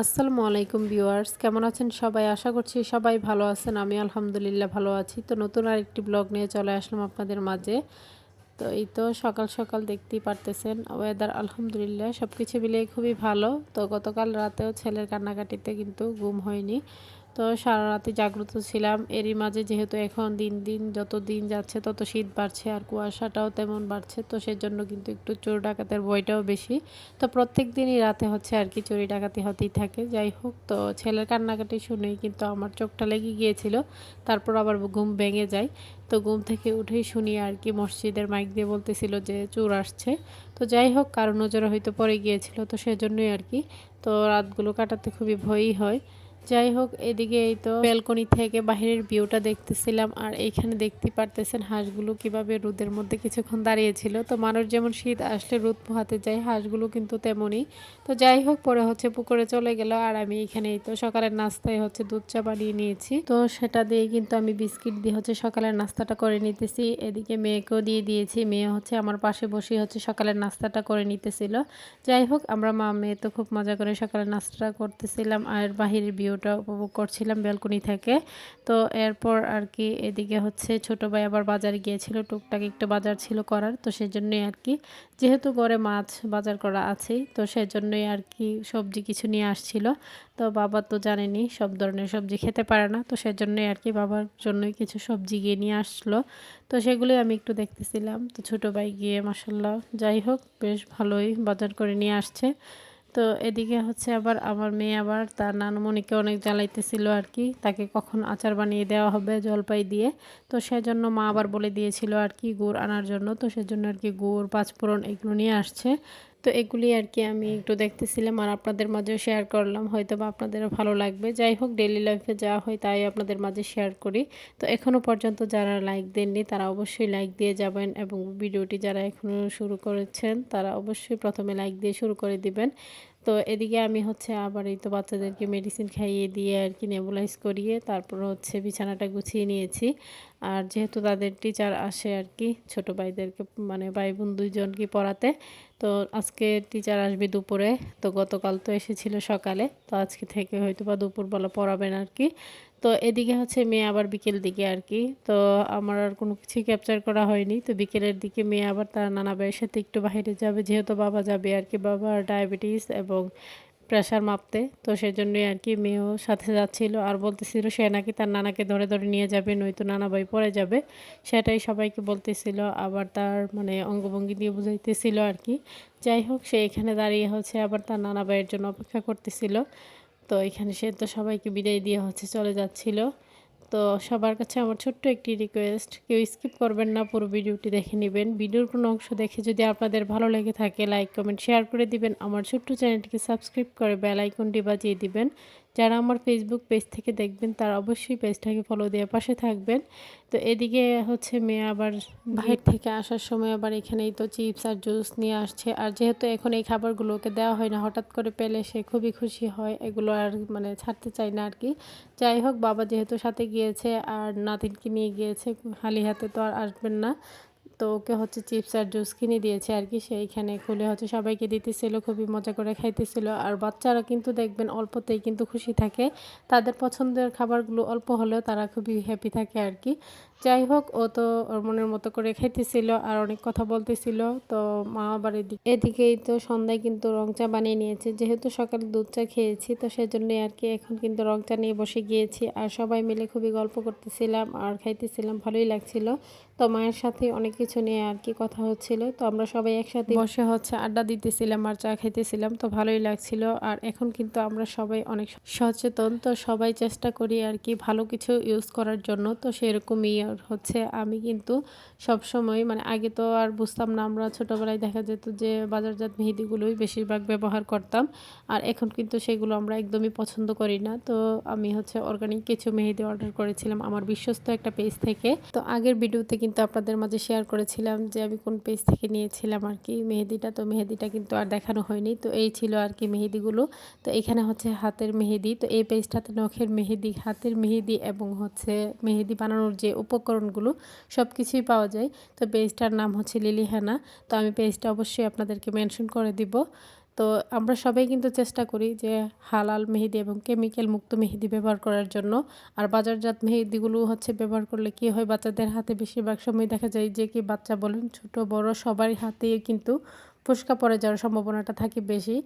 আসসালামু আলাইকুম ভিউয়ার্স, কেমন আছেন সবাই? আশা করছি সবাই ভালো আছেন, আমি আলহামদুলিল্লাহ ভালো আছি। তো নতুন আরেকটি ব্লগ নিয়ে চলে আসলাম আপনাদের মাঝে। তো এই তো সকাল সকাল দেখতেই পারতেছেন ওয়েদার আলহামদুলিল্লাহ সব কিছু মিলিয়ে খুবই ভালো। তো গতকাল রাতেও ছেলের কান্নাকাটিতে কিন্তু গুম হয়নি। তো সারা রাতে জাগ্রত ছিলাম। এরই মাঝে যেহেতু এখন দিন দিন যত দিন যাচ্ছে তত শীত বাড়ছে আর কুয়াশাটাও তেমন বাড়ছে, তো সেজন্য কিন্তু একটু চোর ডাকাতের বইটাও বেশি। তো প্রত্যেক দিনই রাতে হচ্ছে আর কি চুরি ডাকাতি হতেই থাকে। যাই হোক, তো ছেলের কান্নাকাটি শুনেই কিন্তু আমার চোখটা লেগে গিয়েছিল, তারপর আবার ঘুম ভেঙে যায়। তো ঘুম থেকে উঠেই শুনি আর কি মসজিদের মাইক দিয়ে বলতেছিল যে চোর আসছে। তো যাই হোক, কারও নজরে হয়তো পড়ে গিয়েছিল, তো সেজন্যই আর কি। তো রাতগুলো কাটাতে খুবই ভয়ই হয়। যাই হোক, এদিকে এই তো ব্যালকনি থেকে বাহিরের ভিউটা দেখতেছিলাম আর এইখানে দেখতে পারতেছেন হাঁসগুলো কীভাবে রোদের মধ্যে কিছুক্ষণ দাঁড়িয়েছিল তো মানুষ যেমন শীত আসলে রোদ পোহাতে যায়, হাঁসগুলো কিন্তু তেমনই। তো যাই হোক, পরে হচ্ছে পুকুরে চলে গেল আর আমি এখানে এই তো সকালের নাস্তায় হচ্ছে দুধ চা বানিয়ে নিয়েছি। তো সেটা দিয়ে কিন্তু আমি বিস্কিট দিয়ে হচ্ছে সকালের নাস্তাটা করে নিতেছি। এদিকে মেয়েকেও দিয়ে দিয়েছি, মেয়ে হচ্ছে আমার পাশে বসে হচ্ছে সকালের নাস্তাটা করে নিতেছিল। যাই হোক, আমরা মা মেয়ে তো খুব মজা করে সকালের নাস্তাটা করতেছিলাম আর বাহিরের ভিউ ভিউটা উপভোগ করছিলাম ব্যালকনি থেকে। তো এরপর আর কি এদিকে হচ্ছে ছোট ভাই আবার বাজারে গিয়েছিল, টুকটাক একটু বাজার ছিল করার, তো সেজন্যই আর কি। যেহেতু ঘরে মাছ বাজার করা আছেই, তো সেজন্যই আর কি সবজি কিছু নিয়ে আসছিল। তো বাবা তো জানেনি, সব ধরনের সবজি খেতে পারে না, তো সেজন্যই আর কি বাবার জন্যই কিছু সবজি গিয়ে নিয়ে আসলো। তো সেগুলোই আমি একটু দেখতেছিলাম। তো ছোটো ভাই গিয়ে মাসাল্লাহ যাই হোক, বেশ ভালোই বাজার করে নিয়ে আসছে। তো এদিকে হচ্ছে আবার আমার মেয়ে আবার তার নানুমণিকে অনেক জ্বালাইতেছিল আর কি। তাকে কখন আচার বানিয়ে দেওয়া হবে জলপাই দিয়ে। তো সেজন্য মা আবার বলে দিয়েছিল আর কি গুড় আনার জন্য। তো সেজন্য আর কি গুড়, পাঁচফোড়ন এগুলো নিয়ে আসছে। তো এগুলি আর কি আমি একটু দেখতেছিলাম আর আপনাদের মাঝেও শেয়ার করলাম হয়তো বা আপনাদেরও ভালো লাগবে। যাই হোক ডেলি লাইফে যা হয় তাই আপনাদের মাঝে শেয়ার করি। তো এখনও পর্যন্ত যারা লাইক দেননি, তারা অবশ্যই লাইক দিয়ে যাবেন এবং ভিডিওটি যারা এখনও শুরু করেছেন, তারা অবশ্যই প্রথমে লাইক দিয়ে শুরু করে দিবেন। তো এদিকে আমি হচ্ছে আবার এই তো বাচ্চাদেরকে মেডিসিন খাইয়ে দিয়ে আর কি নেবুলাইজ করিয়ে তারপর হচ্ছে বিছানাটা গুছিয়ে নিয়েছি। আর যেহেতু তাদের টিচার আসে আর কি, ছোটো ভাইদেরকে মানে ভাই বোন দুইজনকে পড়াতে, তো আজকে টিচার আসবে দুপুরে। তো গতকাল তো এসেছিল সকালে, তো আজকে থেকে হয়তো বা দুপুরবেলা পড়াবেন আর কি। তো এদিকে হচ্ছে মেয়ে আবার বিকেল দিকে আর কি। তো আমার আর কোনো কিছুই ক্যাপচার করা হয়নি। তো বিকেলের দিকে মেয়ে আবার তার নানা ভাইয়ের সাথে একটু বাইরে যাবে। যেহেতু বাবা যাবে আর কি বাবার ডায়াবেটিস এবং প্রেশার মাপতে। তো সেই জন্যই আর কি মেয়েও সাথে যাচ্ছিল। আর বলতেছিল সে নাকি তার নানাকে ধরে ধরে নিয়ে যাবে, নয়তো নানা ভাই পরে যাবে। সেটাই সবাইকে বলতেছিল। আবার তার মানে অঙ্গভঙ্গি দিয়ে বুঝাইতেছিল আর কি। যাই হোক, সে এখানে দাঁড়িয়ে হচ্ছে আবার তার নানা ভাইয়ের জন্য অপেক্ষা করতেছিল। তো এখানে সে তো সবাইকে বিদায় দিয়ে হচ্ছে চলে যাচ্ছিল। তো সবার কাছে আমার ছোট্ট একটি রিকোয়েস্ট কেউ স্কিপ করবেন না, পুরো ভিডিওটি দেখে নেবেন। ভিডিওর কোনো অংশ দেখে যদি আপনাদের ভালো লেগে থাকে লাইক কমেন্ট শেয়ার করে দিবেন। আমার ছোট্ট চ্যানেলটিকে সাবস্ক্রাইব করে বেল আইকনটি বাজিয়ে দিবেন। যারা আমার ফেসবুক পেজ থেকে দেখবেন, তারা অবশ্যই পেজটাকে ফলো দিয়ে পাশে থাকবেন। তো এদিকে হচ্ছে মেয়ে আবার বাহির থেকে আসার সময় আবার এখানেই তো চিপস আর জুস নিয়ে আসছে। আর যেহেতু এখন এই খাবারগুলোকে দেওয়া হয় না, হঠাৎ করে পেলে সে খুবই খুশি হয়। এগুলো আর মানে ছাড়তে চায় না আর কি। যাই হোক, বাবা যেহেতু সাথে গিয়েছে আর নাতিনকে নিয়ে গিয়েছে খালি হাতে তো আর আসবেন না। তো ওকে হচ্ছে চিপস আর জুস কিনে দিয়েছে আর কি সেইখানে খুলে হচ্ছে সবাইকে দিতেছিল, খুবই মজা করে খাইতেছিল। আর বাচ্চারা কিন্তু দেখবেন অল্পতেই কিন্তু খুশি থাকে, তাদের পছন্দের খাবারগুলো অল্প হলেও তারা খুবই হ্যাপি থাকে আর কি। যাই হোক, ও তো ওর মনের মতো করে খাইতেছিল আর অনেক কথা বলতেছিল। তো মা আবার এদিকে এদিকেই তো সন্ধ্যায় কিন্তু রং চা বানিয়ে নিয়েছে। যেহেতু সকালে দুধ চা খেয়েছি, তো সেজন্যই আর কি এখন কিন্তু রং চা নিয়ে বসে গিয়েছি। আর সবাই মিলে খুবই গল্প করতেছিলাম আর খাইতেছিলাম, ভালোই লাগছিল। তো মায়ের সাথে অনেক কিছু নিয়ে আর কি কথা হচ্ছিল। তো আমরা সবাই একসাথে বসে হচ্ছে আড্ডা দিতেছিলাম আর চা খাইতেছিলাম, তো ভালোই লাগছিল। আর এখন কিন্তু আমরা সবাই অনেক সচেতন। তো সবাই চেষ্টা করি আর কি ভালো কিছু ইউজ করার জন্য। তো সেরকমই হচ্ছে আমি কিন্তু সব সময় মানে আগে তো আর বুঝতাম না, আমরা ছোটোবেলায় দেখা যেত যে বাজারজাত মেহেদিগুলোই বেশিরভাগ ব্যবহার করতাম। আর এখন কিন্তু সেগুলো আমরা একদমই পছন্দ করি না। তো আমি হচ্ছে অর্গানিক কিছু মেহেদি অর্ডার করেছিলাম আমার বিশ্বস্ত একটা পেজ থেকে। তো আগের ভিডিওতে কিন্তু আপনাদের মাঝে শেয়ার করেছিলাম যে আমি কোন পেজ থেকে নিয়েছিলাম আর কি মেহেদিটা। তো মেহেদিটা কিন্তু আর দেখানো হয়নি। তো এই ছিল আর কি মেহেদিগুলো। তো এখানে হচ্ছে হাতের মেহেদি। তো এই পেজটাতে নখের মেহেদি, হাতের মেহেদি এবং হচ্ছে মেহেদি বানানোর যে উপকরণগুলো সব কিছুই পাওয়া যায়। তো পেজটার নাম হচ্ছে লিলিহানা। তো আমি পেজটা অবশ্যই আপনাদেরকে মেনশন করে দিব। তো আমরা সবাই কিন্তু চেষ্টা করি যে হালাল মেহেদি এবং কেমিক্যাল মুক্ত মেহেদি ব্যবহার করার জন্য। আর বাজারজাত মেহেদিগুলো হচ্ছে ব্যবহার করলে কি হয়, বাচ্চাদের হাতে বেশিরভাগ সময় দেখা যায় যে কি বাচ্চা বলেন, ছোট, বড় সবারই হাতেই কিন্তু ফুসকা পড়ে যাওয়ার সম্ভাবনাটা থাকে বেশি।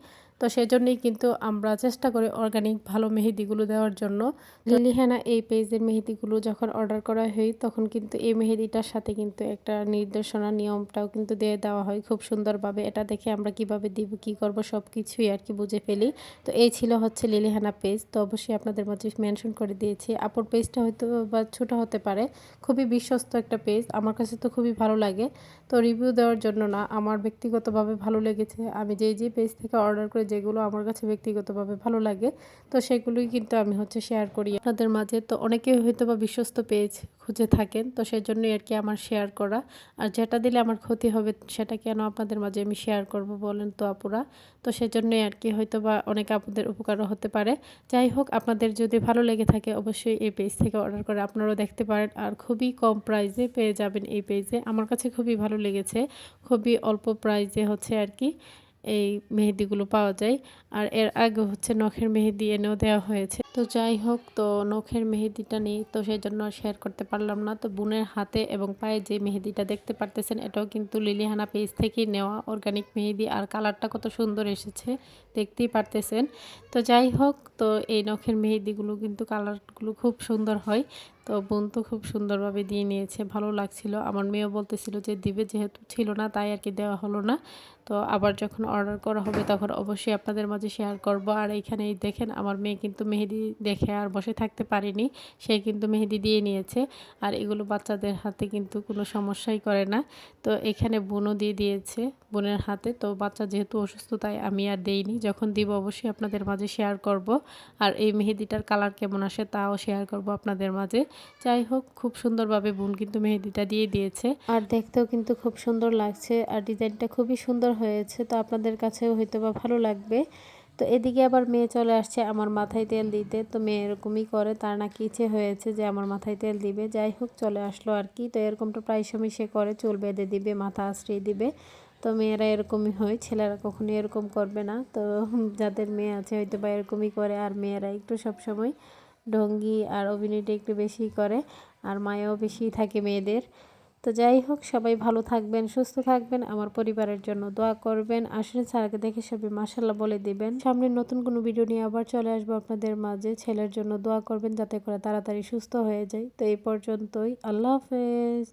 তো সেজন্যই কিন্তু আমরা চেষ্টা করি অর্গানিক ভালো মেহেদিগুলো দেওয়ার জন্য। লিলিহানা এই পেজের মেহেদিগুলো যখন অর্ডার করা হয়, তখন কিন্তু এই মেহেদিটার সাথে কিন্তু একটা নির্দেশনা নিয়মটাও কিন্তু দিয়ে দেওয়া হয় খুব সুন্দরভাবে। এটা দেখে আমরা কীভাবে দিব, কি করব সব কিছুই আর কি বুঝে ফেলি। তো এই ছিল হচ্ছে লিলিহানা পেজ। তো অবশ্যই আপনাদের মাঝে মেনশন করে দিয়েছি। আপুর পেজটা হয়তো বা ছোটো হতে পারে। খুবই বিশ্বস্ত একটা পেজ। আমার কাছে তো খুবই ভালো লাগে। তো রিভিউ দেওয়ার জন্য না, আমার ব্যক্তিগতভাবে ভালো লেগেছে। আমি যেই যে পেজ থেকে অর্ডার করে যেগুলো আমার কাছে ব্যক্তিগতভাবে ভালো লাগে, তো সেগুলোই কিন্তু আমি হচ্ছে শেয়ার করি। আপনাদের মাঝে তো অনেকেই হয়তো বা বিশ্বস্ত পেজ খুঁজে থাকেন, তো সেই জন্যই আর কি আমার শেয়ার করা। আর যেটা দিলে আমার ক্ষতি হবে, সেটা কেন আপনাদের মাঝে আমি শেয়ার করব বলেন তো আপুরা? তো সেজন্যই আর কি হয়তো বা অনেক আপুদের উপকারও হতে পারে। যাই হোক, আপনাদের যদি ভালো লেগে থাকে, অবশ্যই এই পেজ থেকে অর্ডার করে আপনারাও দেখতে পারেন। আর খুবই কম প্রাইজে পেয়ে যাবেন এই পেজে আমার কাছে খুবই ভালো লেগেছে। খুবই অল্প প্রাইজে হচ্ছে আর কি। এই মেহেদিগুলো পাওয়া যায়। আর এর আগে হচ্ছে নখের মেহেদি এনেও দেওয়া হয়েছে। তো যাই হোক, তো নখের মেহেদিটা নেই, তো সেই জন্য শেয়ার করতে পারলাম না। তো বোনের হাতে এবং পায়ে যে মেহেদিটা দেখতে পারতেছেন, এটাও কিন্তু লিলিহানা পেজ থেকেই নেওয়া অর্গানিক মেহেদি আর কালারটা কত সুন্দর এসেছে, দেখতেই পারতেছেন। তো যাই হোক, তো এই নখের মেহেদিগুলো কিন্তু কালারগুলো খুব সুন্দর হয়। তো বোন তো খুব সুন্দরভাবে দিয়ে নিয়েছে, ভালো লাগছিল। আমার মেয়েও বলতেছিল যে দিবে, যেহেতু ছিল না, তাই আর কি দেওয়া হলো না। তো আবার যখন অর্ডার করা হবে, তখন অবশ্যই আপনাদের মাঝে শেয়ার করব। আর এইখানে দেখেন, আমার মেয়ে কিন্তু মেহেদি দেখে আর বসে থাকতে পারেনি। সে কিন্তু মেহেদি দিয়ে নিয়েছে। আর এগুলো বাচ্চাদের হাতে কিন্তু কোনো সমস্যাই করে না। তো এখানে বোনও দিয়ে দিয়েছে বোনের হাতে। তো বাচ্চা যেহেতু অসুস্থ, তাই আমি আর দেইনি। যখন দিব অবশ্যই আপনাদের মাঝে শেয়ার করব। আর এই মেহেদিটার কালার কেমন আসে তাও শেয়ার করব আপনাদের মাঝে। যাই হোক, খুব সুন্দরভাবে বোন কিন্তু মেহেদিটা দিয়ে দিয়েছে। আর দেখতেও কিন্তু খুব সুন্দর লাগছে। আর ডিজাইনটা খুবই সুন্দর হয়েছে। তো আপনাদের কাছেও হয়তো বা ভালো লাগবে। তো এদিকে আবার মেয়ে চলে আসছে আমার মাথায় তেল দিতে। তো মেয়ে এরকমই করে, তার নাকি ইচ্ছে হয়েছে যে আমার মাথায় তেল দিবে। যাই হোক, চলে আসলো আর কি। তো এরকমটা প্রায় সময় সে করে, চুল বেঁধে দিবে, মাথা আশ্রয় দিবে। তো মেয়েরা এরকমই হয়, ছেলেরা কখনো এরকম করবে না। তো যাদের মেয়ে আছে হয়তো বা এরকমই করে, আর মেয়েরা একটু সবসময় ঢঙ্গি আর অভিনয়টা একটু বেশি করে, আর মায়াও বেশি থাকে মেয়েদের। তো যাই হোক, সবাই ভালো থাকবেন, সুস্থ থাকবেন। আমার পরিবারের জন্য দোয়া করবেন। আসলে স্যারকে দেখে সবাই মাসাল্লাহ বলে দিবেন। সামনে নতুন কোনো ভিডিও নিয়ে আবার চলে আসব আপনাদের মাঝে। ছেলের জন্য দোয়া করবেন যাতে করে তাড়াতাড়ি সুস্থ হয়ে যায়। তো এই পর্যন্তই। আল্লাহ হাফেজ।